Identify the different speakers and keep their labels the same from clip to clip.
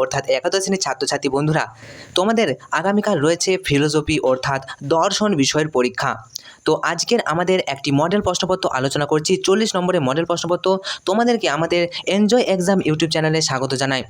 Speaker 1: অর্থাৎ একাদশ শ্রেণির ছাত্রছাত্রী বন্ধুরা, তোমাদের আগামীকাল রয়েছে ফিলোসফি অর্থাৎ দর্শন বিষয়ের পরীক্ষা। তো আজকের আমাদের একটি মডেল প্রশ্নপত্র আলোচনা করছি, চল্লিশ নম্বরের মডেল প্রশ্নপত্র। তোমাদেরকে আমাদের এনজয় এক্সাম ইউটিউব চ্যানেলে স্বাগত জানাই।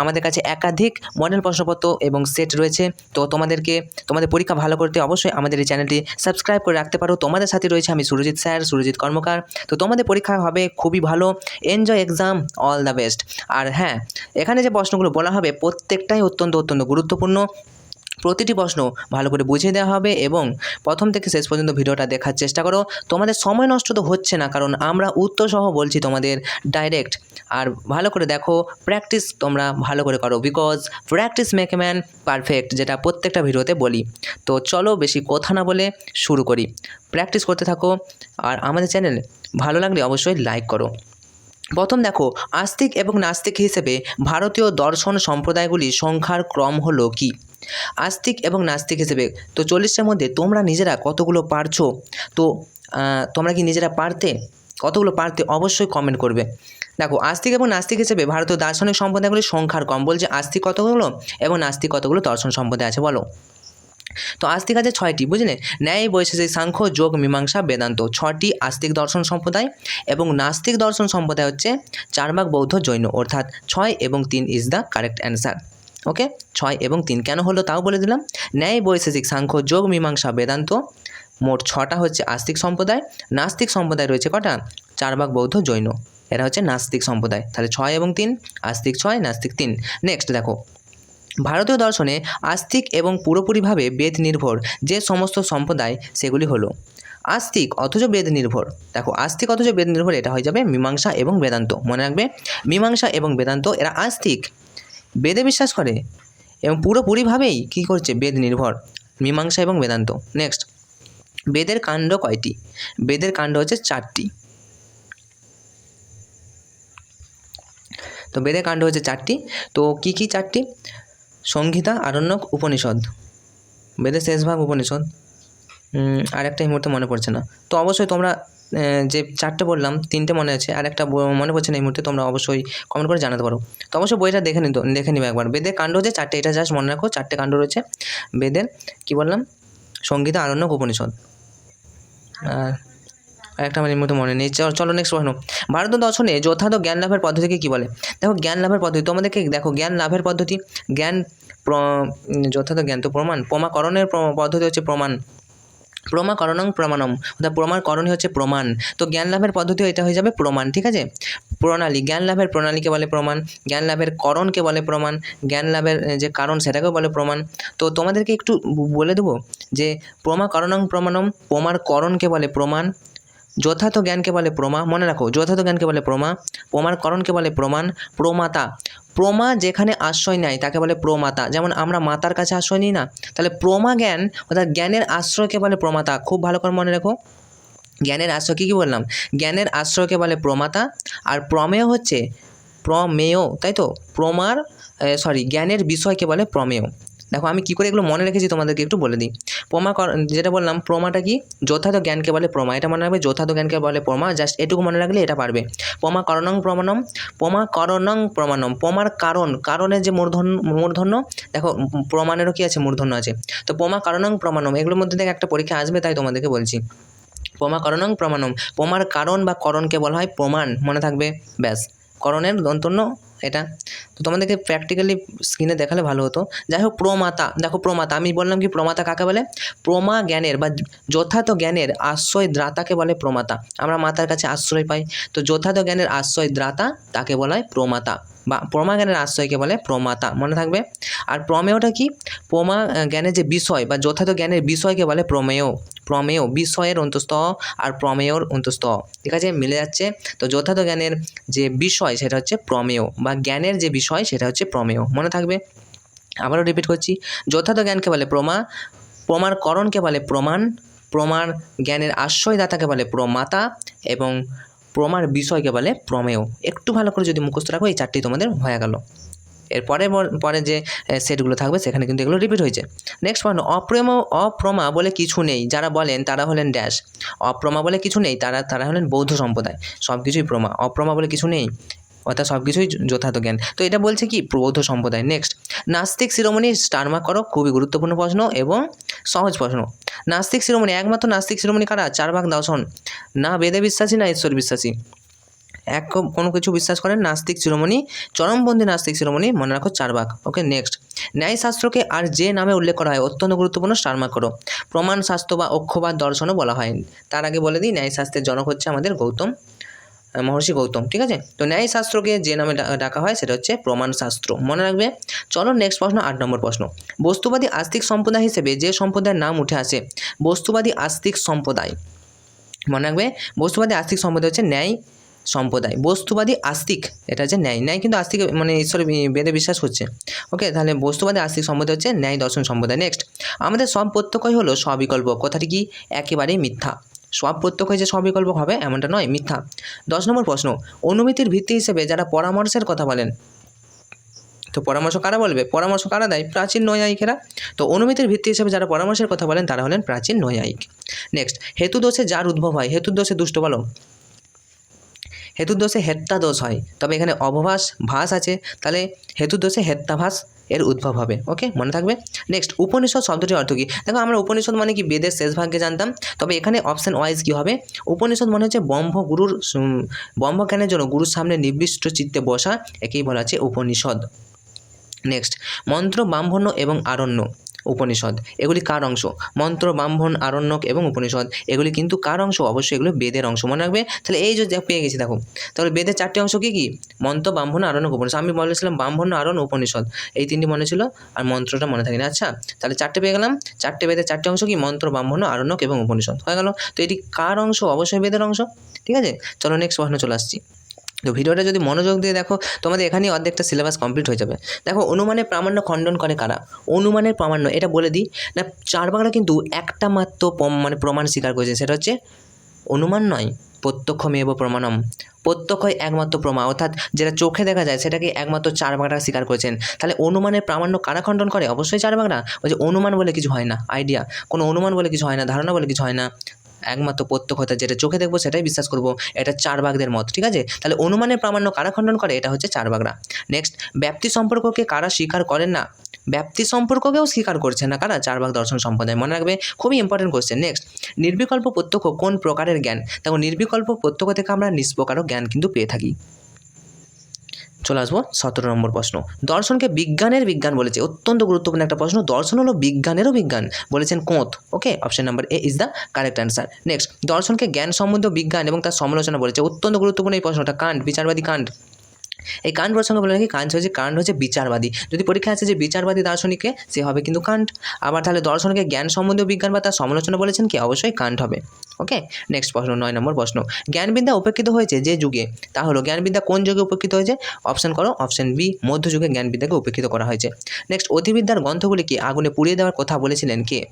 Speaker 1: আমাদের কাছে একাধিক মডেল প্রশ্নপত্র এবং সেট রয়েছে। তো তোমাদেরকে, তোমাদের পরীক্ষা ভালো করতে অবশ্যই আমাদের এই চ্যানেলটি সাবস্ক্রাইব করে রাখতে পারো। তোমাদের সাথে রয়েছে আমি সুরজিৎ স্যার, সুরজিৎ কর্মকার। তো তোমাদের পরীক্ষা হবে খুবই ভালো। Enjoy exam all the best আর হ্যাঁ এখানে যে প্রশ্নগুলো বলা হবে প্রত্যেকটাই অত্যন্ত অত্যন্ত গুরুত্বপূর্ণ। প্রতিটি প্রশ্ন ভালো করে বুঝিয়ে দেওয়া হবে এবং প্রথম থেকে শেষ পর্যন্ত ভিডিওটা দেখার চেষ্টা করো। তোমাদের সময় নষ্ট তো হচ্ছে না, কারণ আমরা উত্তর সহ বলছি তোমাদের ডাইরেক্ট আর ভালো করে দেখো প্র্যাকটিস তোমরা ভালো করে করো because practice make a man perfect যেটা প্রত্যেকটা ভিডিওতে বলি। তো চলো বেশি কথা না বলে শুরু করি। প্র্যাকটিস করতে থাকো, আর আমাদের চ্যানেল ভালো লাগলে অবশ্যই লাইক করো। প্রথম দেখো, আস্তিক এবং নাস্তিক হিসেবে ভারতীয় দর্শন সম্প্রদায়গুলির সংখ্যার ক্রম হলো কি? আস্তিক এবং নাস্তিক হিসেবে, তো চল্লিশটার মধ্যে তোমরা নিজেরা কতগুলো পারছ? তো তোমরা কি নিজেরা পারতে? কতগুলো পারতে অবশ্যই কমেন্ট করবে। দেখো, আস্তিক এবং নাস্তিক হিসেবে ভারতীয় দার্শনিক সম্প্রদায়গুলির সংখ্যার কম বলছে আস্তিক কতগুলো এবং নাস্তিক কতগুলো দর্শন সম্প্রদায় আছে, বলো। তো আস্তিক আছে ছয়টি, বুঝলে? ন্যায় বৈশেষিক সাংখ্য, যোগ, মীমাংসা, বেদান্ত। ছটি, আস্তিক দর্শন সম্প্রদায় এবং নাস্তিক দর্শন সম্প্রদায় হচ্ছে চারবাগ বৌদ্ধ জৈন, অর্থাৎ ছয় এবং তিন is the correct answer okay ছয় এবং তিন কেন হলো তাও বলে দিলাম। ন্যায় বৈশেষিক সাংখ্য, যোগ, মীমাংসা, বেদান্ত, মোট ছটা হচ্ছে আস্তিক সম্প্রদায়। নাস্তিক সম্প্রদায় রয়েছে কটা? চারবাগ বৌদ্ধ জৈন, এরা হচ্ছে নাস্তিক সম্প্রদায়। তাহলে ছয় এবং তিন, আস্তিক ছয়, নাস্তিক তিন। নেক্সট দেখো ভারতীয় দর্শনে আস্তিক এবং পুরোপুরিভাবে বেদ নির্ভর যে সমস্ত সম্প্রদায় সেগুলি হলো। আস্তিক অথচ বেদ নির্ভর দেখো, আস্তিক অথচ বেদ নির্ভর এটা হয়ে যাবে মীমাংসা এবং বেদান্ত। মনে রাখবে? মীমাংসা এবং বেদান্ত, এরা আস্তিক। বেদে বিশ্বাস করে এবং পুরোপুরিভাবেই কী করছে? বেদ নির্ভর মীমাংসা এবং বেদান্ত। নেক্সট বেদের কাণ্ড কয়টি? বেদের কাণ্ড হচ্ছে চারটি। তো বেদের কাণ্ড হচ্ছে চারটি। তো কি কি চারটি? সংহিতা, আরণ্যক, উপনিষদ। বেদের শেষ ভাগ উপনিষদ। আর একটা এই মুহূর্তে মনে পড়ছে না। তো অবশ্যই তোমরা যে চারটে বললাম তিনটে মনে আছে আর একটা মনে পড়ছে না এই মুহূর্তে, তোমরা অবশ্যই কমেন্ট করে জানাতে পারো। তো অবশ্যই বইটা দেখে নিত, দেখে নিবে একবার। বেদের কাণ্ড হচ্ছে চারটে, এটা জাস্ট মনে রাখো, চারটে কাণ্ড রয়েছে। বেদের, কি বললাম? সংগীতা আরণ্যক, উপনিষদ। আর একটা আমার মুহূর্তে মনে নেই। চল- নেক্সট প্রশ্ন। ভারত দর্শনে যথার্থ জ্ঞান লাভের পদ্ধতিকে কী বলে? দেখো, জ্ঞান লাভের পদ্ধতি, তোমাদেরকে দেখো, জ্ঞান লাভের পদ্ধতি, জ্ঞান যথার্থ জ্ঞান তো প্রমাণ। প্রমাকরণের প্র- পদ্ধতি হচ্ছে প্রমাণ। প্রমাকরণং প্রমাণম, অর্থাৎ প্রমাণকরণই হচ্ছে প্রমাণ। তো জ্ঞান লাভের পদ্ধতি এটা হয়ে যাবে প্রমাণ, ঠিক আছে? প্রণালী, জ্ঞান লাভের প্রণালীকে বলে প্রমাণ? জ্ঞান লাভের করণকে বলে প্রমাণ? জ্ঞান লাভের যে কারণ সেটাকেও বলে প্রমাণ। তো তোমাদেরকে একটু বলে দেবো যে প্রমাকরণং প্রমাণম প্রমার করণকে বলে প্রমাণ? যথার্থ জ্ঞানকে বলে প্রমা, মনে রাখো, যথার্থ জ্ঞানকে বলে প্রমা, প্রমার করণকে বলে প্রমাণ, প্রমাতা। প্রমা যেখানে আশ্রয় নেয়, তাকে বলে প্রমাতা। যেমন আমরা মাতার কাছে আশ্রয় নিই না, তাহলে প্রমা জ্ঞান অর্থাৎ জ্ঞানের আশ্রয়কে বলে প্রমাতা। খুব ভালো করে মনে রেখো। জ্ঞানের আশ্রয়, কী কী বললাম? জ্ঞানের আশ্রয়কে বলে প্রমাতা, আর প্রমেয় হচ্ছে প্রমেয়, তাই তো? প্রমার সরি জ্ঞানের বিষয়কে বলে প্রমেয়। দেখো, আমি কী করে এগুলো মনে রেখেছি তোমাদেরকে একটু বলে দিই। প্রমা যেটা বললাম, প্রমাটা কি? যথার্থ জ্ঞানকে বলে প্রমা। এটা মনে রাখবে, যথার্থ জ্ঞানকে বলে প্রমা। জাস্ট এটুকু মনে রাখলে এটা পারবে। প্রমা করণং প্রমাণম, প্রমা করণং প্রমাণম। প্রমার কারণ কারণে যে মূর্ধন্য মূর্ধন্য, দেখো, প্রমাণেরও কি আছে? মূর্ধন্য আছে। তো প্রমা কারণং প্রমাণম, এগুলোর মধ্যে থেকে একটা পরীক্ষা আসবে, তাই তোমাদেরকে বলছি। প্রমা করণং প্রমাণম, প্রমার কারণ বা করণকে বলা হয় প্রমাণ। মনে থাকবে? ব্যাস। করণের দন্তন্য এটা। তো তোমাদেরকে প্র্যাকটিক্যালি স্ক্রিনে দেখালে ভালো হতো। যাই হোক, প্রমাতা, দেখো প্রমাতা, আমি বললাম কি প্রমাতা কাকে বলে? প্রমা জ্ঞানের বা যথার্থ জ্ঞানের আশ্রয় দ্রাতাকে বলে প্রমাতা। আমরা মাতার কাছে আশ্রয় পাই। তো যথার্থ জ্ঞানের আশ্রয় দ্রাতা তাকে বলা হয় প্রমাতা। বা প্রমা জ্ঞানের আশ্রয়কে বলে প্রমাতা, মনে থাকবে? আর প্রমেয়টা কি? প্রমা জ্ঞানের যে বিষয় বা যথার্থ জ্ঞানের বিষয়কে বলে প্রমেয়। প্রমেয়, বিষয়ের অন্তস্থ আর প্রমেয়র অন্তস্থ। ঠিক আছে? মিলে যাচ্ছে। তো যথার্থ জ্ঞানের যে বিষয় সেটা হচ্ছে প্রমেয় বা জ্ঞানের যে বিষয় সেটা হচ্ছে প্রমেয়। মনে থাকবে? আবারও রিপিট করছি। যথার্থ জ্ঞানকে বলে প্রমা প্রমার করণকে বলে প্রমাণ প্রমাণ জ্ঞানের আশ্রয়দাতাকে বলে প্রমাতা এবং প্রমার বিষয়কে বলে প্রমেয়। একটু ভালো করে যদি মুখস্থ রাখো, এই চারটি তোমাদের হয়ে গেল। এরপরে পরে যে সেটগুলো থাকবে, সেখানে কিন্তু এগুলো রিপিট হয়েছে। নেক্সট পয়েন্ট অপ্রেম অপ্রমা বলে কিছু নেই। যারা বলেন, তারা হলেন ড্যাশ অপ্রমা বলে কিছু নেই, তারা তারা হলেন বৌদ্ধ সম্প্রদায়। সব কিছুই প্রমা। অপ্রমা বলে কিছু নেই। অর্থাৎ সব কিছুই যথার্থ জ্ঞান। তো এটা বলছে কি? প্রবৌদ্ধ সম্প্রদায়। নেক্সট নাস্তিক শিরোমণি স্টার মার্ক করো, খুবই গুরুত্বপূর্ণ প্রশ্ন এবং সহজ প্রশ্ন। নাস্তিক শিরোমণি একমাত্র নাস্তিক শিরোমণি কারা? চার ভাগ দর্শন। না বেদে বিশ্বাসী, না ঈশ্বর বিশ্বাসী। এক কোনো কিছু বিশ্বাস করেন? নাস্তিক শিরোমণি চরমপন্থী নাস্তিক শিরোমণি মনে রাখো চার ভাগ। ওকে নেক্সট ন্যায়শাস্ত্রকে আর যে নামে উল্লেখ করা হয়, অত্যন্ত গুরুত্বপূর্ণ স্টার মার্ক করো। প্রমাণ শাস্ত্র বা অক্ষবাদ দর্শনও বলা হয়। তার আগে বলে দিই, ন্যায়শাস্ত্রের জনক হচ্ছে আমাদের গৌতম মহর্ষি গৌতম, ঠিক আছে? তো ন্যায়শাস্ত্রকে যে নামে ডাকা হয় সেটা হচ্ছে প্রমাণ শাস্ত্র মনে রাখবে? চলো নেক্সট প্রশ্ন, আট নম্বর প্রশ্ন। বস্তুবাদী আস্তিক সম্প্রদায় হিসেবে যে সম্প্রদায়ের নাম উঠে আসে, বস্তুবাদী আস্তিক সম্প্রদায়। মনে রাখবে? বস্তুবাদী আস্তিক সম্প্রদায় হচ্ছে ন্যায় সম্প্রদায়। বস্তুবাদী আস্তিক, এটা হচ্ছে ন্যায়। ন্যায় কিন্তু আস্তিক মানে ঈশ্বর বেদে বিশ্বাস করছে ওকে? তাহলে বস্তুবাদী আস্তিক সম্প্রদায় হচ্ছে ন্যায় দর্শন সম্প্রদায়। নেক্সট আমাদের সব প্রত্যক্ষই হলো স্ববিকল্প। কথাটি কি? একেবারেই মিথ্যা। সব প্রত্যক্ষই যে স্ববিকল্প হবে, এমনটা নয়, মিথ্যা। দশ নম্বর প্রশ্ন অনুমিতির ভিত্তি হিসেবে যারা পরামর্শের কথা বলেন, তো পরামর্শ কারা বলবে? পরামর্শ কারা দেয়? প্রাচীন নৈয়ায়িকেরা। তো অনুমিতির ভিত্তি হিসেবে যারা পরামর্শের কথা বলেন, তারা হলেন প্রাচীন নৈয়ায়িক। নেক্সট হেতু দোষে যার উদ্ভব হয়? হেতু দোষে দুষ্ট বলো। হেতুর দোষে হেত্তা দোষ হয়। তবে এখানে অবভাস, ভাস আছে। তাহলে হেতুর দোষে হেত্তাভাস এর উদ্ভব হবে ওকে মনে থাকবে? নেক্সট উপনিষদ শব্দটির অর্থ কী? দেখো, আমরা উপনিষদ মানে কি? বেদের শেষ ভাগ্যে জানতাম। তবে এখানে অপশান ওয়াইজ কী হবে? উপনিষদ মনে হচ্ছে ব্রহ্ম গুরুর ব্রহ্মজ্ঞানের জন্য গুরুর সামনে নির্দিষ্ট চিত্তে বসা, একেই বলা আছে উপনিষদ। নেক্সট মন্ত্র, ব্রাহ্মণ্য এবং আরণ্য। উপনিষদ। এগুলি কার অংশ? মন্ত্র, ব্রাহ্মণ, আরণ্যক এবং উপনিষদ। এগুলি কিন্তু কার অংশ? অবশ্যই এগুলো বেদের অংশ। মনে রাখবে? তাহলে এই যে পেয়ে গেছি, দেখো। তাহলে বেদের চারটি অংশ কী কী? মন্ত্র, ব্রাহ্মণ, আরণ্যক, উপনিষদ। আমি বলেছিলাম ব্রাহ্মণ আরণ উপনিষদ। এই তিনটি মনে ছিল আর মন্ত্রটা মনে থাকেনি। আচ্ছা তাহলে চারটে পেয়ে গেলাম। চারটে বেদের চারটে অংশ কি? মন্ত্র, ব্রাহ্মণ, আরণ্যক এবং উপনিষদ। হয়ে গেল। তো এটি কার অংশ? অবশ্যই বেদের অংশ। ঠিক আছে? চলো নেক্সট প্রশ্ন চলে আসছি। তো ভিডিওটা যদি মনোযোগ দিয়ে দেখো, তোমাদের এখানেই অর্ধেকটা সিলেবাস কমপ্লিট হয়ে যাবে। দেখো, অনুমানের প্রামাণ্য খণ্ডন করে কারা? অনুমানের প্রামাণ্য, এটা বলে দিই, না, চার বাংলা কিন্তু একটা মাত্র মানে প্রমাণ স্বীকার করেছে, সেটা হচ্ছে অনুমান নয় প্রত্যক্ষ মেব প্রমাণম। প্রত্যক্ষই একমাত্র প্রমাণ অর্থাৎ যেটা চোখে দেখা যায়, সেটাকে একমাত্র চার বাগড়া স্বীকার করেছেন। তাহলে অনুমানের প্রামাণ্য কারা খণ্ডন করে? অবশ্যই চার বাগড়া বলছে অনুমান বলে কিছু হয় না আইডিয়া কোনো অনুমান বলে কিছু হয় না, ধারণা বলে কিছু হয় না। একমাত্র প্রত্যক্ষতা যেটা চোখে দেখব সেটাই বিশ্বাস করব, এটা চার বাগদের মত, ঠিক আছে? তাহলে অনুমানের প্রামাণ্য কারা খণ্ডন করে? এটা হচ্ছে চার বাগড়া নেক্সট ব্যাপ্তি সম্পর্ককে কারা স্বীকার করেন না? ব্যাপ্তি সম্পর্ককেও স্বীকার করছে না কারা? চার ভাগ দর্শন সম্প্রদায়, মনে রাখবে? খুবই ইম্পর্টেন্ট কোশ্চেন নেক্সট নির্বিকল্প প্রত্যক্ষ কোন প্রকারের জ্ঞান? দেখো, নির্বিকল্প প্রত্যক্ষ থেকে আমরা নিষ্প্রকারও জ্ঞান কিন্তু পেয়ে থাকি। চলে আসব সতেরো নম্বর প্রশ্ন। দর্শনকে বিজ্ঞানের বিজ্ঞান বলেছে, অত্যন্ত গুরুত্বপূর্ণ একটা প্রশ্ন। দর্শন হলো বিজ্ঞানেরও বিজ্ঞান, বলেছেন Comte. Okay option number A is the correct answer next দর্শনকে জ্ঞান সম্বন্ধীয় বিজ্ঞান এবং তার সমালোচনা বলেছে। অত্যন্ত গুরুত্বপূর্ণ এই প্রশ্নটা, কাণ্ড, বিচারবাদী কাণ্ড। এই কাণ্ড প্রসঙ্গে বলে রাখি কাণ্ড হচ্ছে কাণ্ড হচ্ছে বিচারবাদী। যদি পরীক্ষা আছে যে বিচারবাদী দার্শনিককে, সে হবে কিন্তু কাণ্ড। আবার তাহলে দর্শনকে জ্ঞান সম্বন্ধীয় বিজ্ঞান বা তার সমালোচনা বলেছেন কি? অবশ্যই কাণ্ড হবে। ওকে? নেক্সট প্রশ্ন, নয় নম্বর প্রশ্ন। জ্ঞানবিদ্যা উপেক্ষিত হয়েছে যে যুগে, তা হলো জ্ঞানবিদ্যা কোন যুগে উপেক্ষিত হয়েছে? অপশন করো অপশন বি মধ্যযুগে জ্ঞানবিদ্যাকে উপেক্ষিত করা হয়েছে। নেক্সট অধিবিদ্যার গ্রন্থগুলিকে আগুনে পুড়িয়ে দেওয়ার কথা বলেছিলেন কে?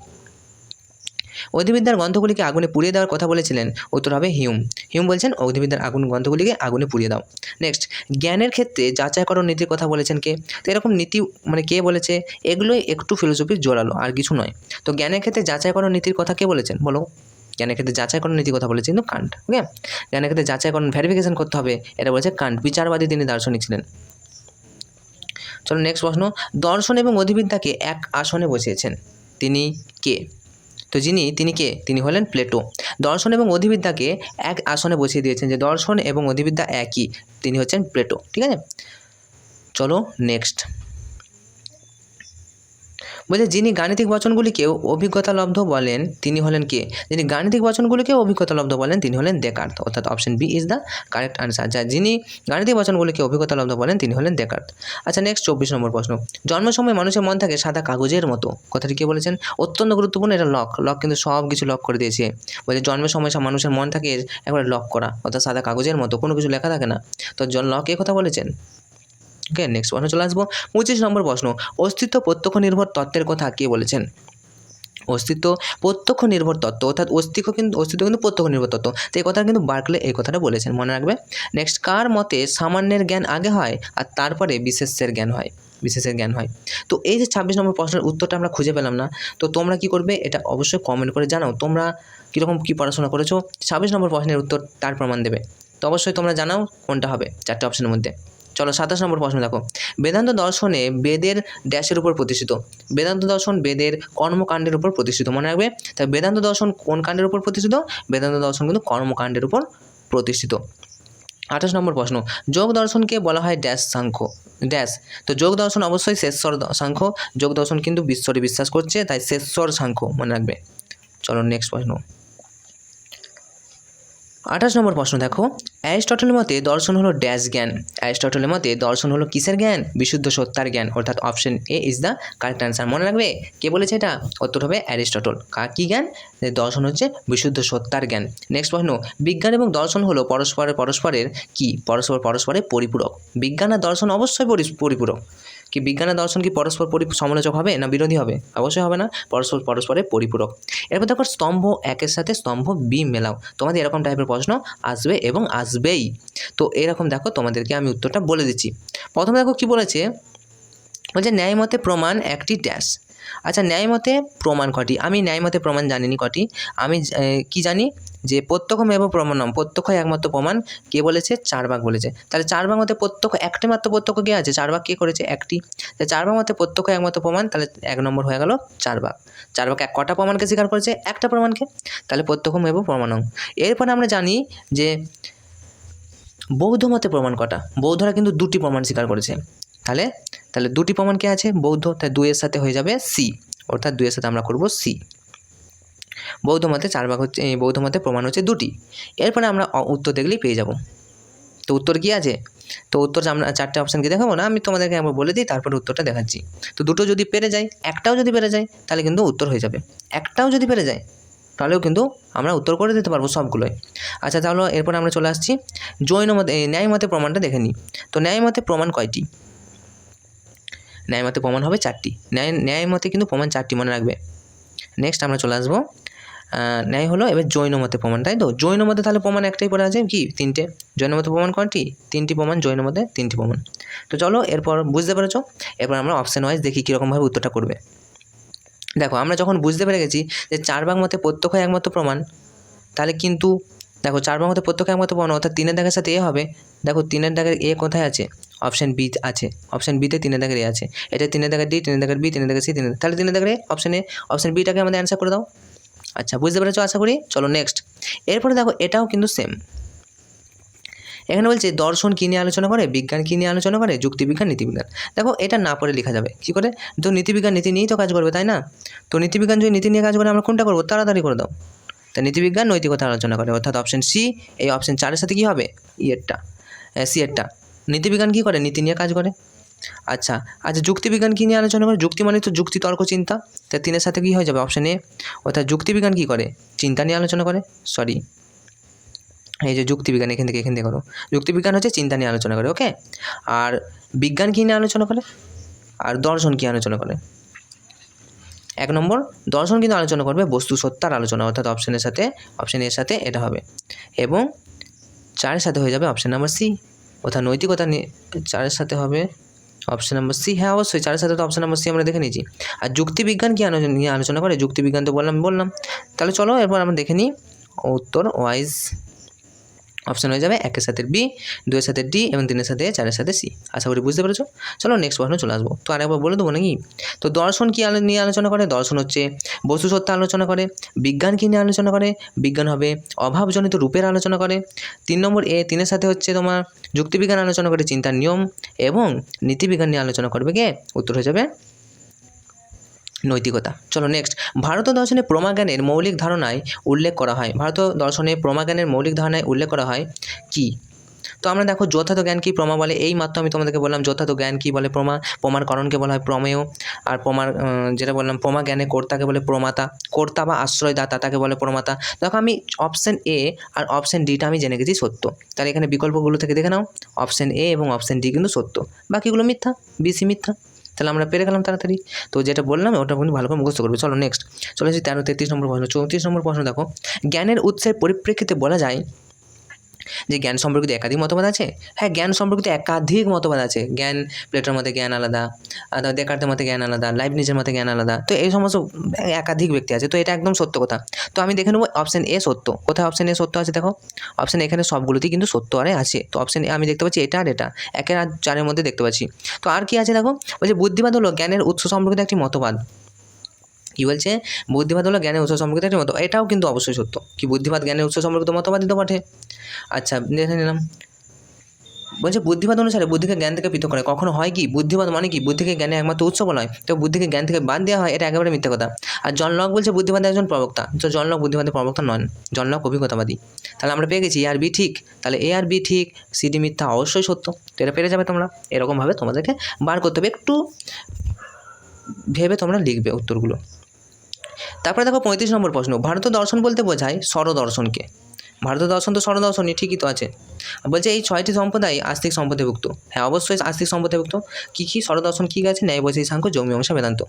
Speaker 1: অধিবিদ্যার গ্রন্থগুলিকে আগুনে পুড়িয়ে দেওয়ার কথা বলেছিলেন। উত্তর হবে হিউম। হিউম বলছেন অধিবিদ্যার আগুন গ্রন্থগুলিকে আগুনে পুড়িয়ে দাও। নেক্সট জ্ঞানের ক্ষেত্রে যাচাইকরণ নীতির কথা বলেছেন কে? তো এরকম নীতি মানে কে বলেছে, এগুলোই একটু ফিলোসফির জোরালো, আর কিছু নয়। তো জ্ঞানের ক্ষেত্রে যাচাইকরণ নীতির কথা কে বলেছেন? বলো। জ্ঞানের ক্ষেত্রে যাচাইকরণ নীতির কথা বলেছে কিন্তু কান্ট ওকে জ্ঞানের ক্ষেত্রে যাচাইকরণ ভেরিফিকেশন করতে হবে, এটা বলেছে কান্ট। বিচারবাদী তিনি দার্শনিক ছিলেন। চলো নেক্সট প্রশ্ন। দর্শন এবং অধিবিদ্যাকে এক আসনে বসিয়েছেন। তিনি কে? তো যিনি, তিনি কে? তিনি হলেন প্লেটো। দর্শন এবং অধিবিদ্যাকে এক আসনে বসিয়ে দিয়েছেন যে দর্শন এবং অধিবিদ্যা একই। তিনি হচ্ছেন প্লেটো, ঠিক আছে? চলো নেক্সট বলছে, যিনি গাণিতিক বচনগুলিকেও অভিজ্ঞতালব্ধ বলেন, তিনি হলেন কে? যিনি গাণিতিক বচনগুলিকেও অভিজ্ঞতালব্ধ বলেন, তিনি হলেন দেকার্ত অর্থাৎ option B is the correct answer. যা যিনি গাণিতিক বচনগুলিকে অভিজ্ঞতালব্ধ বলেন, তিনি হলেন দেকার্ত আচ্ছা নেক্সট চব্বিশ নম্বর প্রশ্ন। জন্ম সময় মানুষের মন থাকে সাদা কাগজের মতো। কথাটি কে বলেছেন? অত্যন্ত গুরুত্বপূর্ণ, এটা লক। লক কিন্তু সব কিছু লক করে দিয়েছে। বলছে জন্মের সময় মানুষের মন থাকে একবারে লক করা, অর্থাৎ সাদা কাগজের মতো, কোনো কিছু লেখা থাকে না। তো জন লক এ কথা বলেছেন? ওকে নেক্সট প্রশ্ন চলে আসব। পঁচিশ নম্বর প্রশ্ন, অস্তিত্ব প্রত্যক্ষ নির্ভর তত্ত্বের কথা কে বলেছেন? অস্তিত্ব প্রত্যক্ষ নির্ভর তত্ত্ব, অর্থাৎ অস্তিত্ব কিন্তু অস্তিত্ব কিন্তু প্রত্যক্ষ নির্ভর তত্ত্ব। তো এই কথা কিন্তু বার্কলে এই কথাটা বলেছেন, মনে রাখবে। নেক্সট কার মতে সামান্যের জ্ঞান আগে হয় আর তারপরে বিশেষের জ্ঞান হয়? বিশেষের জ্ঞান হয়। তো এই যে ছাব্বিশ নম্বর প্রশ্নের উত্তরটা আমরা খুঁজে পেলাম না, তো তোমরা কি করবে? এটা অবশ্যই কমেন্ট করে জানাও। তোমরা কীরকম কী পড়াশোনা করেছ? ছাব্বিশ নম্বর প্রশ্নের উত্তর তার প্রমাণ দেবে। তো অবশ্যই তোমরা জানাও কোনটা হবে চারটে অপশনের মধ্যে। চলো সাতাশ নম্বর প্রশ্ন দেখো। বেদান্ত দর্শনে বেদের ড্যাশের উপর প্রতিষ্ঠিত। বেদান্ত দর্শন বেদের কর্মকাণ্ডের উপর প্রতিষ্ঠিত, মনে রাখবে? তাই বেদান্ত দর্শন কোন কাণ্ডের উপর প্রতিষ্ঠিত? বেদান্ত দর্শন কিন্তু কর্মকাণ্ডের উপর প্রতিষ্ঠিত। আঠাশ নম্বর প্রশ্ন, যোগ দর্শনকে বলা হয় ড্যাশ সাংখ্য, ড্যাশ। তো যোগ দর্শন অবশ্যই শেষর দ- সাংখ্য, যোগ দর্শন কিন্তু বিশ্বরে বিশ্বাস করছে, তাই শেষর সাংখ্য, মনে রাখবে। চলো নেক্সট প্রশ্ন। আঠাশ নম্বর প্রশ্ন দেখো। অ্যারিস্টটলের মতে দর্শন হলো ড্যাশ জ্ঞান। অ্যারিস্টটলের মতে দর্শন হলো কিসের জ্ঞান? বিশুদ্ধ সত্তার জ্ঞান। অর্থাৎ option A is the correct answer মনে রাখবে? কে বলেছে এটা? উত্তর হবে অ্যারিস্টটল। কার কী জ্ঞান? দর্শন হচ্ছে বিশুদ্ধ সত্তার জ্ঞান। নেক্সট প্রশ্ন, বিজ্ঞান এবং দর্শন হলো পরস্পরের পরস্পরের কি? পরস্পর, পরস্পরের পরিপূরক। বিজ্ঞান আর দর্শন অবশ্যই পরিপূরক। কি বিজ্ঞান আর দর্শন কি পরস্পর পরি সমালোচক হবে না বিরোধী হবে? অবশ্যই হবে না। পরস্পর পরস্পরের পরিপূরক। এরপর দেখো স্তম্ভ একের সাথে স্তম্ভ বি মেলাও। তোমাদের এরকম টাইপের প্রশ্ন আসবে এবং আসবেই। তো এরকম দেখো তোমাদেরকে আমি উত্তরটা বলে দিচ্ছি। প্রথমে দেখো কি বলেছে? বলছে, ন্যায় মতে প্রমাণ একটি ড্যাশ। আচ্ছা ন্যায়মতে প্রমাণ কটি? আমি ন্যায়মতে প্রমাণ জানিনি কটি। আমি কি জানি? যে প্রত্যক্ষ এবং প্রমাণম প্রত্যক্ষ একমাত্র প্রমাণ কে বলেছে? চার ভাগ বলেছে। তাহলে চার ভাগ মতে প্রত্যক্ষ একটি মাত্র প্রত্যক্ষ কে আছে? চার ভাগ কে করেছে? একটি। তাহলে চার ভাগ মতে প্রত্যক্ষ একমাত্র প্রমাণ, তাহলে এক নম্বর হয়ে গেল চার ভাগ চার ভাগ এক কটা প্রমাণকে স্বীকার করেছে? একটা প্রমাণকে। তাহলে প্রত্যক্ষ এবং প্রমাণম এরপরে আমরা জানি যে বৌদ্ধ মতে প্রমাণ কটা? বৌদ্ধরা কিন্তু দুটি প্রমাণ স্বীকার করেছে। তাহলে তাহলে দুটি প্রমাণ কে আছে? বৌদ্ধ তাই দুইয়ের সাথে হয়ে যাবে সি। অর্থাৎ দুইয়ের সাথে আমরা করব সি। বৌদ্ধ মতে চার ভাগ হচ্ছে বৌদ্ধ মতে প্রমাণ হচ্ছে দুটি। এরপরে আমরা উত্তর দেখলেই পেয়ে যাব। তো উত্তর কি আছে? তো উত্তর আমরা চারটে অপশান কি দেখাবো না? আমি তোমাদেরকে একবার বলে দিই, তারপরে উত্তরটা দেখাচ্ছি। তো দুটো যদি পেরে যায়, একটাও যদি পেরে যায়, তাহলে কিন্তু উত্তর হয়ে যাবে। একটাও যদি পেরে যায়, তাহলেও কিন্তু আমরা উত্তর করে দিতে পারব সবগুলোই। আচ্ছা তাহলে এরপর আমরা চলে আসছি। জৈন মতে ন্যায় মতে প্রমাণটা দেখে নিই। তো ন্যায় মতে প্রমাণ কয়টি? ন্যায় মতে প্রমাণ হবে চারটি। ন্যায় ন্যায় মতে কিন্তু প্রমাণ চারটি মনে রাখবে। নেক্সট আমরা চলে আসব। ন্যায় হলো এবার জৈন মতে প্রমাণ, তাই তো? জৈন মতে তাহলে প্রমাণ একটাই পড়ে আছে কি? তিনটে। জৈন মতে প্রমাণ কয়টি তিনটি প্রমাণ জৈন মতে তিনটি প্রমাণ। তো চলো এরপর বুঝতে পেরেছ? এরপর আমরা অপশন ওয়াইজ দেখি কীরকমভাবে উত্তরটা করবে। দেখো, আমরা যখন বুঝতে পেরে গেছি যে চার ভাগ মতে প্রত্যক্ষ একমাত্র প্রমাণ, তাহলে কিন্তু দেখো চার ভাগ মতে প্রত্যক্ষ একমাত্র প্রমাণ অর্থাৎ তিনের দাগের সাথে এ হবে। দেখো তিনের দাগের এ কোথায় আছে? অপশান বি আছে। অপশান বিতে তিনের দাগের এ আছে। এটা তিনের দাগের ডি তিনের দাগের বি তিনের দাগের সি তিনের তাহলে তিনের দাগের অপশন এ অপশন বিটাকে আমাদের অ্যান্সার করে দাও। আচ্ছা বুঝতে পেরেছ? আশা করি। চলো নেক্সট এরপরে দেখো, এটাও কিন্তু সেম এখানে বলছে, দর্শন কী নিয়ে আলোচনা করে? বিজ্ঞান কী নিয়ে আলোচনা করে? যুক্তিবিজ্ঞান নীতিবিজ্ঞান দেখো, এটা না পড়ে লেখা যাবে। কী করে? তো নীতিবিজ্ঞান নীতি নিয়েই তো কাজ করবে, তাই না? তো নীতিবিজ্ঞান যদি নীতি নিয়ে কাজ করে, আমরা কোনটা করব? তাড়াতাড়ি করে দাও। তা নীতিবিজ্ঞান নৈতিকতা আলোচনা করে। অর্থাৎ অপশন সি এই অপশন চারের সাথে কী হবে? ইয়েরটা সি এরটা। নীতিবিজ্ঞান কী করে? নীতি নিয়ে কাজ করে। আচ্ছা আচ্ছা যুক্তিবিজ্ঞান কী নিয়ে আলোচনা করে? যুক্তি মানে তো যুক্তি, তর্ক, চিন্তা। তা তিনের সাথে কী হয়ে যাবে? অপশন এ অর্থাৎ যুক্তিবিজ্ঞান কী করে? চিন্তা নিয়ে আলোচনা করে। সরি এই যে যুক্তিবিজ্ঞান, এখান থেকে এখান থেকে করো। যুক্তিবিজ্ঞান হচ্ছে চিন্তা নিয়ে আলোচনা করে ওকে আর বিজ্ঞান কী নিয়ে আলোচনা করে? আর দর্শন কী আলোচনা করে? এক নম্বর, দর্শন কিন্তু আলোচনা করবে বস্তু সত্তার আলোচনা, অর্থাৎ অপশানের সাথে অপশন এর সাথে এটা হবে। এবং চারের সাথে হয়ে যাবে অপশন নাম্বার সি অর্থাৎ নৈতিকতা চারের সাথে হবে অপশন নাম্বার সি হ্যাঁ অবশ্যই, চারের সাথে তো অপশন নাম্বার সি আমরা দেখে নিয়েছি। আর যুক্তিবিজ্ঞান কী নিয়ে আলোচনা করে? যুক্তিবিজ্ঞান তো বললাম বললাম। তাহলে চলো, এরপর আমরা দেখে নিই উত্তর ওয়াইজ অপশন হয়ে যাবে একের সাথে বি, দুয়ের সাথে ডি এবং তিনের সাথে চারের সাথে সি। আশা করি বুঝতে পেরেছ? চলো নেক্সট প্রশ্ন চলে আসব। তো আরেকবার বলে দেবো নাকি? তো দর্শন কী নিয়ে আলোচনা করে? দর্শন হচ্ছে বস্তু সত্তা আলোচনা করে, বিজ্ঞান কী নিয়ে আলোচনা করে? বিজ্ঞান হবে অভাবজনিত রূপের আলোচনা করে। তিন নম্বর এ, তিনের সাথে হচ্ছে তোমার যুক্তিবিজ্ঞান আলোচনা করে চিন্তার নিয়ম এবং নীতিবিজ্ঞান নিয়ে আলোচনা করবে কে? উত্তর হয়ে যাবে নৈতিকতা। চলো নেক্সট ভারত দর্শনে প্রমাজ্ঞানের মৌলিক ধারণায় উল্লেখ করা হয়। ভারত দর্শনে প্রমাজ্ঞানের মৌলিক ধারণায় উল্লেখ করা হয় কি? তো আমরা দেখো যথার্থ জ্ঞান কি প্রমা বলে? এই মাত্র আমি তোমাদেরকে বললাম যথার্থ জ্ঞান কি বলে প্রমা? প্রমার করণকে বলা হয় প্রমেয়। আর প্রমার যেটা বললাম, প্রমা জ্ঞানে কর্তাকে বলে প্রমাতা। কর্তা বা আশ্রয়দাতা তাকে বলে প্রমাতা। দেখো আমি অপশন এ আর অপশন ডিটা আমি জেনে গেছি সত্য। তাহলে এখানে বিকল্পগুলো থেকে দেখে নাও। অপশন এ এবং অপশন ডি কিন্তু সত্য। বাকিগুলো মিথ্যা বিসি মিথ্যা। তাহলে আমরা পেরে গেলাম তাড়াতাড়ি। তো যেটা বললাম, ওটা কিন্তু ভালো করে মুখস্থ করবে। চলো নেক্সট চলে আসি তেরো তেত্রিশ নম্বর প্রশ্ন। চৌত্রিশ নম্বর প্রশ্ন দেখো। জ্ঞানের উৎসের পরিপ্রেক্ষিতে বলা যায় যে জ্ঞান সম্পর্কিত একাধিক মতবাদ আছে? হ্যাঁ জ্ঞান সম্পর্কিত একাধিক মতবাদ আছে। জ্ঞান, প্লেটোর মতে জ্ঞান আলাদা দেকার্তের মতে জ্ঞান আলাদা লাইফ নিজের মতে জ্ঞান আলাদা। তো এই সমস্ত একাধিক ব্যক্তি আছে। তো এটা একদম সত্য কথা। তো আমি দেখে নেব অপশান এ সত্য। কোথায় অপশান এ সত্য আছে দেখো? অপশান এখানে সবগুলোতেই কিন্তু সত্য আরে আছে। তো অপশান এ আমি দেখতে পাচ্ছি এটা আর এটা। একের আর চারের মধ্যে দেখতে পাচ্ছি। তো আর কি আছে দেখো? বলছে বুদ্ধিবাদ হলো জ্ঞানের উৎস সম্পর্কিত একটি মতবাদ। কি বলছে? বুদ্ধিবাদ হলো জ্ঞানের উৎস সম্পর্কিত একটি মত। এটাও কিন্তু অবশ্যই সত্য। কি বুদ্ধিবাদ জ্ঞানের উৎস সম্পর্কিত মতবাদই তো বটে আচ্ছা দেখে নিলাম। বলছে বুদ্ধিবাদ অনুসারে বুদ্ধিকে জ্ঞান থেকে পৃথক করে। কখনো হয় কি? বুদ্ধিবাদ মানে কি? বুদ্ধিকে জ্ঞানের একমাত্র উৎস বলা হয়। তো বুদ্ধিকে জ্ঞান থেকে বাদ দেওয়া হয়, এটা একেবারে মিথ্যা কথা। আর জন লক বলছে বুদ্ধিবাদের একজন প্রবক্তা। তো জন লক বুদ্ধিবাদের প্রবক্তা নন। John Locke অভিজ্ঞতাবাদী। তাহলে আমরা পেয়ে গেছি, এ আর বি ঠিক? তাহলে এ আর বি ঠিক, সিডি মিথ্যা অবশ্যই সত্য। তো এটা পেরে যাবে তোমরা। এরকমভাবে তোমাদেরকে বার করতে হবে। একটু ভেবে তোমরা লিখবে উত্তরগুলো। তারপরে দেখো পঁয়ত্রিশ নম্বর প্রশ্ন ভারতীয় দর্শন বলতে বোঝায় স্বরদর্শনকে। ভারতীয় দর্শন তো স্বরদর্শনই, ঠিকই তো আছে। বলছে এই ছয়টি সম্প্রদায় আস্তিক সম্পদেভুক্ত হ্যাঁ অবশ্যই আস্তিক সম্পদভুক্ত কী কী স্বরদর্শন, কী আছে? ন্যায় বৈশিক সাংখ্য জৌমীমাংসা বেদান্ত।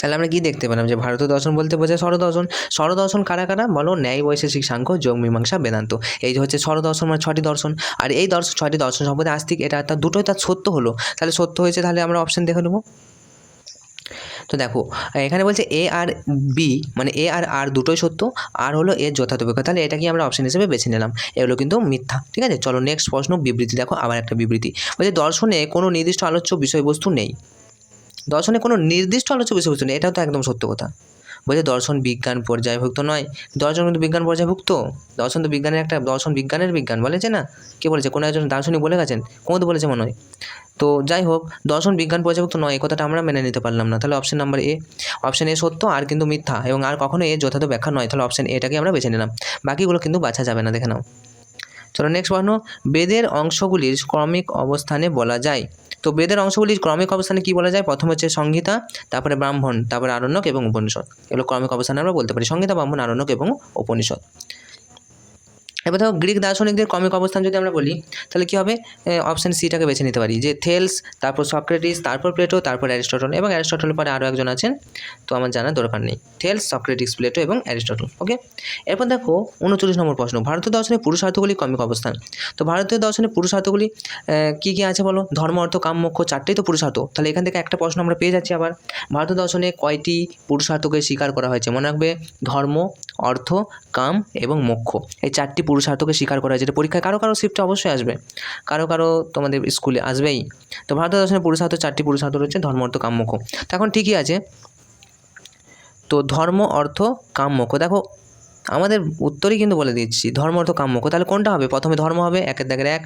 Speaker 1: তাহলে আমরা কি দেখতে পেলাম যে ভারতীয় দর্শন বলতে বোঝায় স্বরদর্শন? স্বরদর্শন কারা কারা? বলো, ন্যায় বৈশেষিক সাংখ্য যোগ মীমাংসা, বেদান্ত। এই যে হচ্ছে স্বরদর্শন মানে ছটি দর্শন। আর এই দর্শন ছয়টি দর্শন সম্পদে আস্তিক, এটা তার দুটোই তার সত্য হলো। তাহলে সত্য হয়েছে, তাহলে আমরা অপশন দেখে নেব। তো দেখো, এখানে বলছে এ আর বি মানে এ আর আর দুটোই সত্য আর হলো এর যথার্থ অভিজ্ঞতা তাহলে এটাকে আমরা অপশন হিসেবে বেছে নিলাম? এগুলো কিন্তু মিথ্যা, ঠিক আছে? চলো নেক্সট প্রশ্ন, বিবৃতি দেখো, আবার একটা বিবৃতি। বলছে দর্শনে কোনো নির্দিষ্ট আলোচ্য বিষয়বস্তু নেই। দর্শনে কোনো নির্দিষ্ট আলোচ্য বিষয়বস্তু নেই, এটাও তো একদম সত্য কথা। বলছে দর্শন বিজ্ঞান পর্যায়ভুক্ত নয়। দর্শন কিন্তু বিজ্ঞান পর্যায়ভুক্ত। দর্শন তো বিজ্ঞানের একটা দর্শন বিজ্ঞানের বিজ্ঞান, বলেছে না? কে বলেছে? কোনো একজন দার্শনিক বলে গেছেন? কোন বলেছে মনে হয়। তো যাই হোক, দর্শন বিজ্ঞান পর্যায়ভুক্ত নয়, এই কথাটা আমরা মেনে নিতে পারলাম না। তাহলে option number A option A সত্য, আর কিন্তু মিথ্যা, এবং আর কখনো এ যথার্থ ব্যাখ্যা নয়। তাহলে অপশন এটাকে আমরা বেছে নিলাম। বাকিগুলো কিন্তু বাছা যাবে না, দেখে নাও। চলো নেক্সট প্রশ্ন। বেদের অংশগুলির ক্রমিক অবস্থানে বলা যায়। তো বেদের অংশগুলির ক্রমিক অবস্থানে কি বলা যায়? প্রথম হচ্ছে সংহিতা, তারপরে ব্রাহ্মণ, তারপরে আরণ্যক এবং উপনিষদ। এগুলো ক্রমিক অবস্থানে আমরা বলতে পারি। সংহিতা, ব্রাহ্মণ, আরণ্যক এবং উপনিষদ। এবার দেখো গ্রিক দার্শনিকদের ক্রমিক অবস্থান যদি আমরা বলি, তাহলে কী হবে? অপশান সিটাকে বেছে নিতে পারি, যে থেলস, তারপর সক্রেটিস, তারপর প্লেটো, তারপর অ্যারিস্টটল এবং অ্যারিস্টটলের পরে আরও একজন আছেন। তো আমার জানার দরকার নেই। থেলস, সক্রেটিস, প্লেটো এবং অ্যারিস্টটল ওকে এরপর দেখো উনচল্লিশ নম্বর প্রশ্ন, ভারতীয় দর্শনে পুরুষার্থগুলি ক্রমিক অবস্থান। তো ভারতীয় দর্শনে পুরুষার্থগুলি কী কী আছে বলো? ধর্ম, অর্থ, কাম, মোক্ষ চারটেই তো পুরুষার্থ। তাহলে এখান থেকে একটা প্রশ্ন আমরা পেয়ে যাচ্ছি আবার। ভারতীয় দর্শনে কয়টি পুরুষার্থকে স্বীকার করা হয়েছে? মনে রাখবে ধর্ম, অর্থ, কাম এবং মোক্ষ। এই চারটি পুরুষার্থকে স্বীকার করা এটা পরীক্ষায় কারও কারও শিফটে অবশ্যই আসবে। কারও কারও তোমাদের স্কুলে আসবেই। তো ভারতীয় দর্শনে পুরুষার্থ চারটি পুরুষার্থ রয়েছে, ধর্ম, অর্থ কাম মোক্ষ তো এখন ঠিকই আছে। তো ধর্ম, অর্থ কাম মোক্ষ দেখো, আমাদের উত্তরই কিন্তু বলে দিচ্ছি, ধর্ম, অর্থ কাম মোক্ষ তাহলে কোনটা হবে? প্রথমে ধর্ম হবে, একের দাগের এক।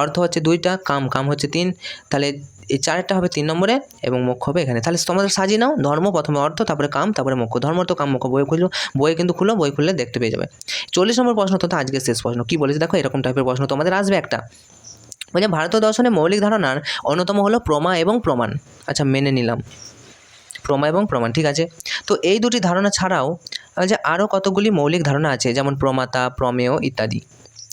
Speaker 1: অর্থ হচ্ছে দুইটা, কাম কাম হচ্ছে তিন। তাহলে এই চারটা হবে তিন নম্বরে এবং মোক্ষ হবে এখানে। তাহলে তোমাদের সাজিয়ে নাও, ধর্ম, প্রথমে অর্থ, তারপরে কাম, তারপরে মোক্ষ ধর্ম অর্থ, কাম মোক্ষ বই খুললো বই কিন্তু খুলো বই খুললে দেখতে পেয়ে যাবে। চল্লিশ নম্বর প্রশ্ন তো আজকের শেষ প্রশ্ন। কী বলেছে? দেখো, এরকম টাইপের প্রশ্ন তোমাদের আসবে একটা। বলছে ভারতীয় দর্শনে মৌলিক ধারণার অন্যতম হলো প্রমা এবং প্রমাণ। আচ্ছা মেনে নিলাম। প্রমা এবং প্রমাণ, ঠিক আছে? তো এই দুটি ধারণা ছাড়াও যে আরও কতগুলি মৌলিক ধারণা আছে, যেমন প্রমাতা, প্রমেয় ইত্যাদি।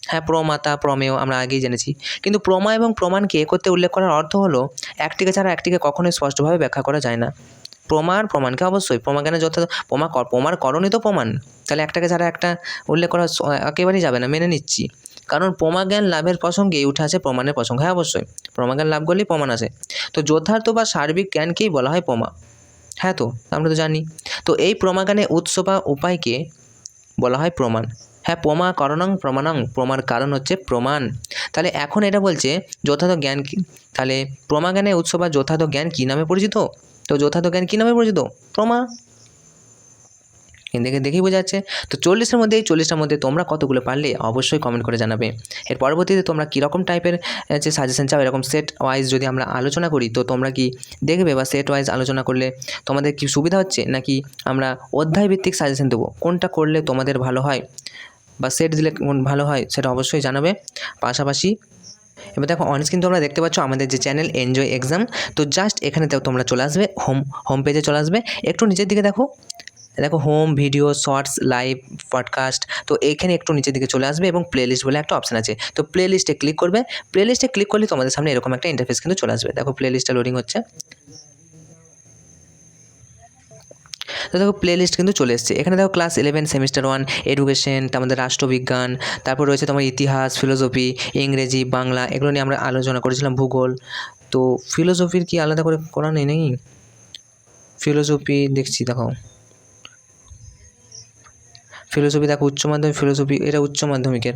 Speaker 1: হ্যাঁ প্রমাতা, প্রমেয় আমরা আগেই জেনেছি। কিন্তু প্রমা এবং প্রমাণকে একত্রে উল্লেখ করার অর্থ হলো, একটিকে ছাড়া একটিকে কখনোই স্পষ্টভাবে ব্যাখ্যা করা যায় না। প্রমার প্রমাণকে অবশ্যই প্রমাজ্ঞানে যত প্রমা প্রমার করণই তো প্রমাণ। তাহলে একটাকে ছাড়া একটা উল্লেখ করা একেবারেই যাবে না, মেনে নিচ্ছি। কারণ প্রমাজ্ঞান লাভের প্রসঙ্গে উঠে আসে প্রমাণের প্রসঙ্গ। হ্যাঁ অবশ্যই প্রমাজ্ঞান লাভ করলেই প্রমাণ আসে। তো যথার্থ বা সার্বিক জ্ঞানকেই বলা হয় প্রমা। হ্যাঁ তো, আমরা তো জানি। তো এই প্রমাজ্ঞানের উৎস বা উপায়কে বলা হয় প্রমাণ। হ্যাঁ প্রমা করণং, প্রমাণং, প্রমার কারণ হচ্ছে প্রমাণ। তাহলে এখন এটা বলছে, যথার্থ জ্ঞান কী? তাহলে প্রমাজ্ঞানের উৎস বা যথার্থ জ্ঞান কী নামে পরিচিত? তো যথার্থ জ্ঞান কী নামে পরিচিত? প্রমা। দেখে দেখেই বোঝা যাচ্ছে। তো চল্লিশের মধ্যে এই চল্লিশটার মধ্যে তোমরা কতগুলো পারলে অবশ্যই কমেন্ট করে জানাবে। এর পরবর্তীতে তোমরা কীরকম টাইপের যে সাজেশন চাও, এরকম সেট ওয়াইজ যদি আমরা আলোচনা করি, তো তোমরা কি দেখবে বা সেট ওয়াইজ আলোচনা করলে তোমাদের কি সুবিধা হচ্ছে? নাকি আমরা অধ্যায় ভিত্তিক সাজেশন দেবো? কোনটা করলে তোমাদের ভালো হয়? বা সেট দিলে ভালো হয় সেটা অবশ্যই জানাবে। পাশাপাশি এবার দেখো অনেক কিন্তু তোমরা দেখতে পাচ্ছ আমাদের যে চ্যানেল এনজয় এক্সাম তো জাস্ট এখানে তোমরা চলে আসবে হোম হোম পেজে চলে আসবে। একটু নিচের দিকে দেখো দেখো home video shorts live podcast তো এখানে একটু নিচের দিকে চলে আসবে এবং প্লেলিস্ট বলে একটা অপশান আছে। তো প্লেলিস্টে ক্লিক করবে প্লেলিস্টে ক্লিক করলে তোমাদের সামনে এরকম একটা ইন্টারফেস কিন্তু চলে আসবে। দেখো প্লেলিস্টটা লোডিং হচ্ছে। তো দেখো প্লে লিস্ট কিন্তু চলে এসছে। এখানে দেখো class eleven semester one education আমাদের রাষ্ট্রবিজ্ঞান, তারপর রয়েছে তোমার ইতিহাস ফিলোসফি ইংরেজি, বাংলা, এগুলো নিয়ে আমরা আলোচনা করেছিলাম, ভূগোল। তো ফিলোসফির কি আলাদা করে করা নেই নাকি? ফিলোসফি দেখছি, দেখো। ফিলোসফি দেখো, উচ্চ মাধ্যমিক ফিলোসফি এটা উচ্চ মাধ্যমিকের।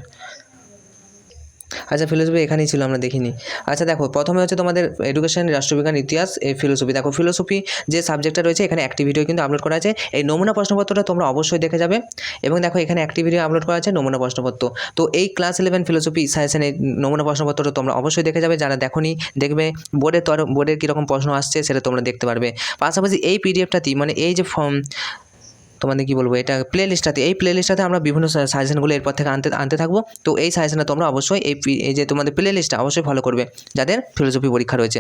Speaker 1: আচ্ছা ফিলোসফি এখানেই ছিল, আমরা দেখিনি। আচ্ছা দেখো, প্রথমে হচ্ছে তোমাদের এডুকেশন রাষ্ট্রবিজ্ঞান, ইতিহাস, এই ফিলোসফি দেখো ফিলোসফি যে সাবজেক্টটা রয়েছে, এখানে একটি ভিডিও কিন্তু আপলোড করা আছে। এই নমুনা প্রশ্নপত্রটা তোমরা অবশ্যই দেখে যাবে। এবং দেখো, এখানে একটি ভিডিও আপলোড করা আছে, নমুনা প্রশ্নপত্র। তো এই ক্লাস ইলেভেন ফিলোসফি সাজেশন এই নমুনা প্রশ্নপত্রটা তোমরা অবশ্যই দেখে যাবে। যারা দেখোনি, দেখবে, বোর্ডের তর, বোর্ডের কীরকম প্রশ্ন আসছে, সেটা তোমরা দেখতে পারবে। পাশাপাশি এই পিডিএফটাতেই মানে এই যে ফর্ম তোমাদের কি বলব? এটা প্লে লিস্টটাতে এই প্লে লিস্টটাতে আমরা বিভিন্ন সাজেশনগুলো এরপর থেকে আনতে আনতে থাকব। তো এই সাজেশনটা তোমরা অবশ্যই এই যে তোমাদের প্লে লিস্টটা অবশ্যই ফলো করবে। যাদের ফিলোসফি পরীক্ষা রয়েছে।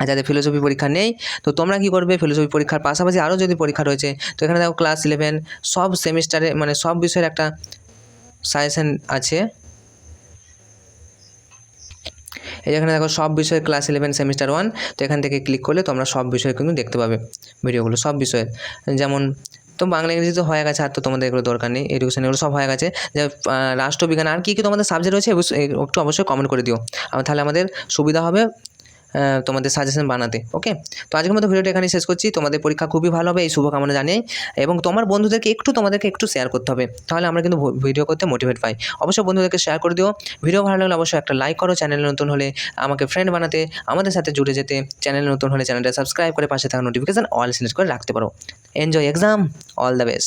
Speaker 1: আর যাদের ফিলোসফি পরীক্ষা নেই, তো তোমরা কি করবে? ফিলোসফি পরীক্ষার পাশাপাশি আরও যদি পরীক্ষা রয়েছে, তো এখানে দেখো ক্লাস ইলেভেন সব সেমিস্টারে মানে সব বিষয়ের একটা সাজেশন আছে। এই যেখানে দেখো সব বিষয়ের ক্লাস ইলেভেন সেমিস্টার ওয়ান তো এখান থেকে ক্লিক করলে তোমরা সব বিষয় কিন্তু দেখতে পাবে ভিডিওগুলো সব বিষয়ের। যেমন তো বাংলা ইংরেজি তো হয়ে গেছে, আর তো তোমাদের এগুলো দরকার নেই এডুকেশন এগুলো সব হয়ে গেছে। যে রাষ্ট্রবিজ্ঞান, আর কী কী তোমাদের সাবজেক্ট রয়েছে একটু অবশ্যই কমেন্ট করে দিও। আর তাহলে আমাদের সুবিধা হবে। তোমাদের সাজেশন বানাতে ওকে তো আজকের মতো ভিডিওটা এখানে শেষ করছি। তোমাদের পরীক্ষা খুবই ভালো হবে, এই শুভকামনা জানিয়ে, এবং তোমার বন্ধুদেরকে একটু তোমাদেরকে একটু শেয়ার করতে হবে, তাহলে আমরা কিন্তু ভিডিও করতে মোটিভেট পাই। অবশ্যই বন্ধুদেরকে শেয়ার করে দিও। ভিডিও ভালো লাগলে অবশ্যই একটা লাইক করো চ্যানেলে নতুন হলে আমাকে ফ্রেন্ড বানাতে, আমাদের সাথে জুড়ে যেতে চ্যানেলে নতুন হলে চ্যানেলটা সাবস্ক্রাইব করে পাশে থাকা নোটিফিকেশান অল সিলেক্ট করে রাখতে পারো। Enjoy exam all the best